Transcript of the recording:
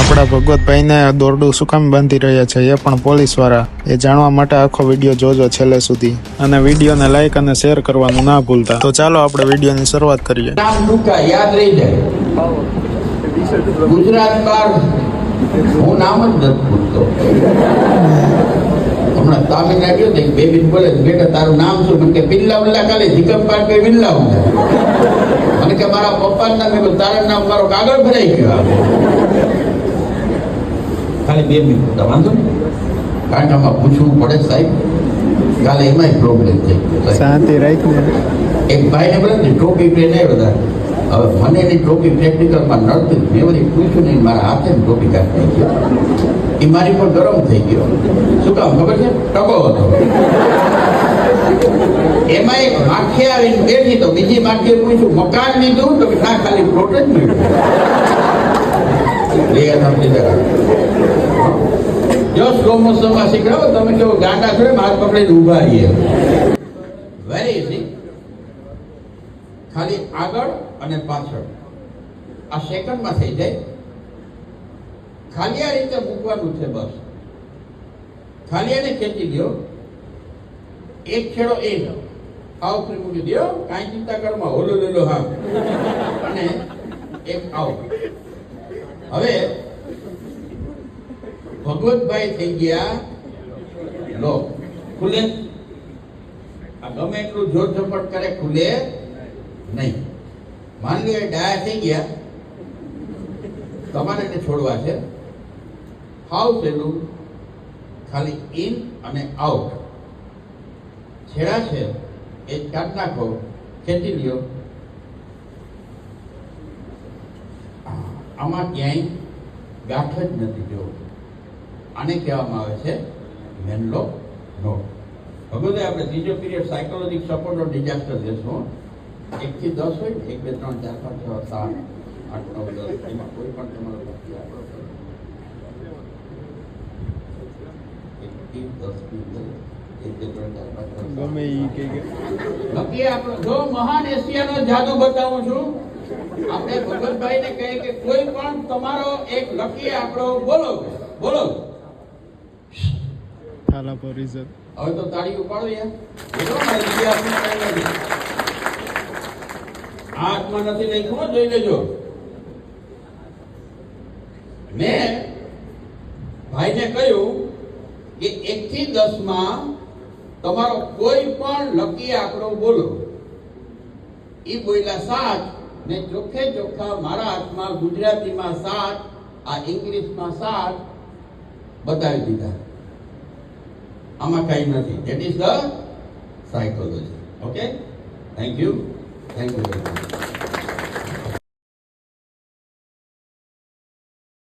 આપણા ભગવતભાઈને દોરડું સુકામ કામ બાંધી રહ્યા છે, એ પણ પોલીસવાળા એ જાણવા માટે આખો વીડિયો જોજો છેલ્લે સુધી. અને વિડીયોને લાઈક અને શેર કરવાનું ના ભૂલતા. તો ચાલો આપણે વિડીયોની શરૂઆત કરીએ. યાદ રહી જાય. ગુજરાત બાર. હું નામ જ નથી ભૂલતો. હમણાં તામિલનાડુ ગયો તો બે બિન બોલે બેટા, તારું નામ શું? મને કે બિલ્લા ઉલ્લા કાલે ધીકમ પાર કે બિલ્લા ઉલ્લા મને કે, મારા પપ્પાનું નામ તારા નામ મારો કાગળ ભરાઈ ગયો. ખાલી બે મિનિટ પૂછતા વાંધો નહીં. કારણ કે આમાં પૂછવું પડે સાહેબ કાલે એમાંય પ્રોબ્લેમ છે. શાંતિ રાખને એક ભાઈને ને ટોપી પહેરે બધા હવે મને એની ટોપી પ્રેક્ટિકલમાં નડતી મેં બધી પૂછ્યું નહીં મારા હાથે ટોપી કાઢી ગયો? એ મારી પર ગરમ થઈ ગયો. શું કામ ખબર છે? ટકો હતો. એમાં એક માખી આવીને બેઠી તો બીજી માખીએ પૂછ્યું મકાન લીધું? તો ના ખાલી પ્લોટ જ મળ્યું મોશનમાં શીખડાવો તમે કેવો ગાંડા છો હાથ પકડીને ઊભા રહીએ. વેરી ઇઝી ખાલી આગળ અને પાછળ. આ સેકન્ડમાં થઈ જાય. ખાલી આ રીતે મૂકવાનું છે બસ. ખાલી એને ખેંચી લ્યો. એક છેડો એ આ ઉપર મૂકી દો કાંઈ ચિંતા કરમાં હોલો લેલો હા. અને એક આવ. હવે ભગવતભાઈ થઈ ગયા. લો, ખુલે? આ ગમે એટલું જોર ઝપટ કરે, ખુલે નહીં. માની લો ડાયા થઈ ગયા. તમારે એને છોડવા છે. હાવ પેલું ખાલી ઇન અને આઉટ છેડા છે. એ કાઢ નાખો. ખેંચી લ્યો. આમાં ક્યાંય ગાંઠ જ નથી જો આને કહેવામાં આવે છે મેનલો નોટ. ભગવતે આપણે ત્રીજો period psychologic support or disaster લેશું એક થી દસ હોય એક બે ત્રણ ચાર પાંચ છ સાત આઠ નવ દસ. એમાં કોઈ પણ તમારો વ્યક્તિ આપણો એકથી અંદર એક બે ત્રણ ચાર પાંચ ગમે એ કે આપણે જો મહાન એશિયાનો જાદુ બતાવું છું આપણે ભગવતભાઈને કહીએ કે કોઈ પણ તમારો એક લકી આપણો બોલો બોલો. થાલા પર રિઝન હવે તો તાળી ઉપાડો હાથમાં નથી. લખ્યું જોઈ લેજો. મેં ભાઈને કહ્યું કે એક થી દસમાં તમારો કોઈ પણ લકી આંકડો બોલો. એ બોલ્યા સાત ને ચોખ્ખે ચોખ્ખા મારા હાથમાં ગુજરાતીમાં સાત, આ ઇંગ્લિશમાં સાત બતાવી દીધા. આમાં કઈ નથી. That is the psychology okay thank you thank you very much